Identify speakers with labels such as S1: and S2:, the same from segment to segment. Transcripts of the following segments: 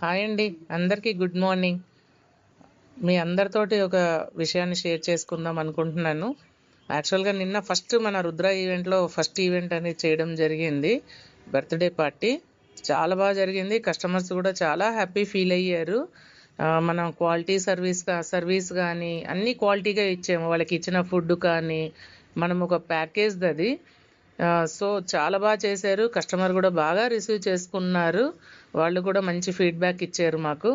S1: Hi అండి అందరికీ good morning. మీ అందరితోటి ఒక విషయాన్ని షేర్ చేసుకుందాం అనుకుంటున్నాను. యాక్చువల్గా నిన్న ఫస్ట్ మన రుద్ర ఈవెంట్లో ఫస్ట్ ఈవెంట్ అనేది చేయడం జరిగింది. Birthday party. చాలా బాగా జరిగింది. కస్టమర్స్ కూడా చాలా హ్యాపీ ఫీల్ అయ్యారు. మనం క్వాలిటీ సర్వీస్ సర్వీస్ కానీ అన్ని క్వాలిటీగా ఇచ్చాము. వాళ్ళకి ఇచ్చిన ఫుడ్ కానీ మనం ఒక ప్యాకేజ్ అది. సో చాలా బాగా చేశారు. కస్టమర్ కూడా బాగా రిసీవ్ చేసుకున్నారు. వాళ్ళు కూడా మంచి ఫీడ్బ్యాక్ ఇచ్చారు మాకు.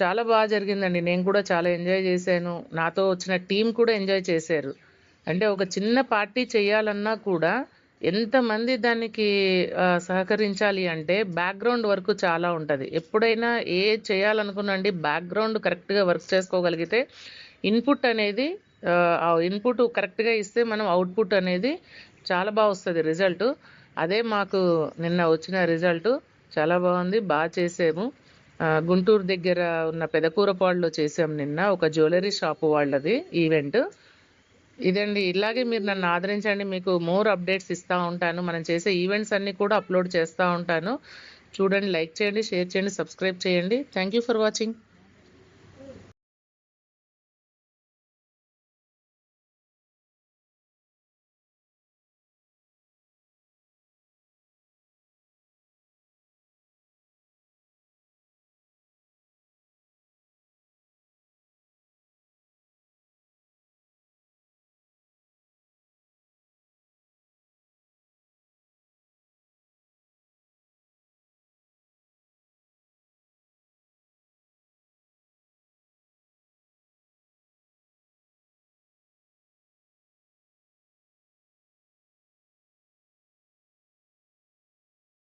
S1: చాలా బాగా జరిగిందండి. నేను కూడా చాలా ఎంజాయ్ చేశాను. నాతో వచ్చిన టీం కూడా ఎంజాయ్ చేశారు. అంటే ఒక చిన్న పార్టీ చేయాలన్నా కూడా ఎంతమంది దానికి సహకరించాలి అంటే బ్యాక్గ్రౌండ్ వర్క్ చాలా ఉంటుంది. ఎప్పుడైనా ఏ చేయాలనుకున్నండి బ్యాక్గ్రౌండ్ కరెక్ట్గా వర్క్ చేసుకోగలిగితే ఇన్పుట్ అనేది ఆ ఇన్పుట్ కరెక్ట్గా ఇస్తే మనం అవుట్పుట్ అనేది చాలా బాగా వస్తుంది రిజల్ట్. అదే మాకు నిన్న వచ్చిన రిజల్ట్ చాలా బాగుంది బాగా చేసాము. గుంటూరు దగ్గర ఉన్న పెదకూరపాడులో చేసాం నిన్న ఒక జ్యువెలరీ షాప్ వాళ్ళది ఈవెంట్. ఇదండి ఇలాగే మీరు నన్ను ఆదరించండి మీకు మోర్ అప్డేట్స్ ఇస్తూ ఉంటాను. మనం చేసే ఈవెంట్స్ అన్నీ కూడా అప్లోడ్ చేస్తూ ఉంటాను. చూడండి లైక్ చేయండి షేర్ చేయండి సబ్స్క్రైబ్ చేయండి. Thank you for watching.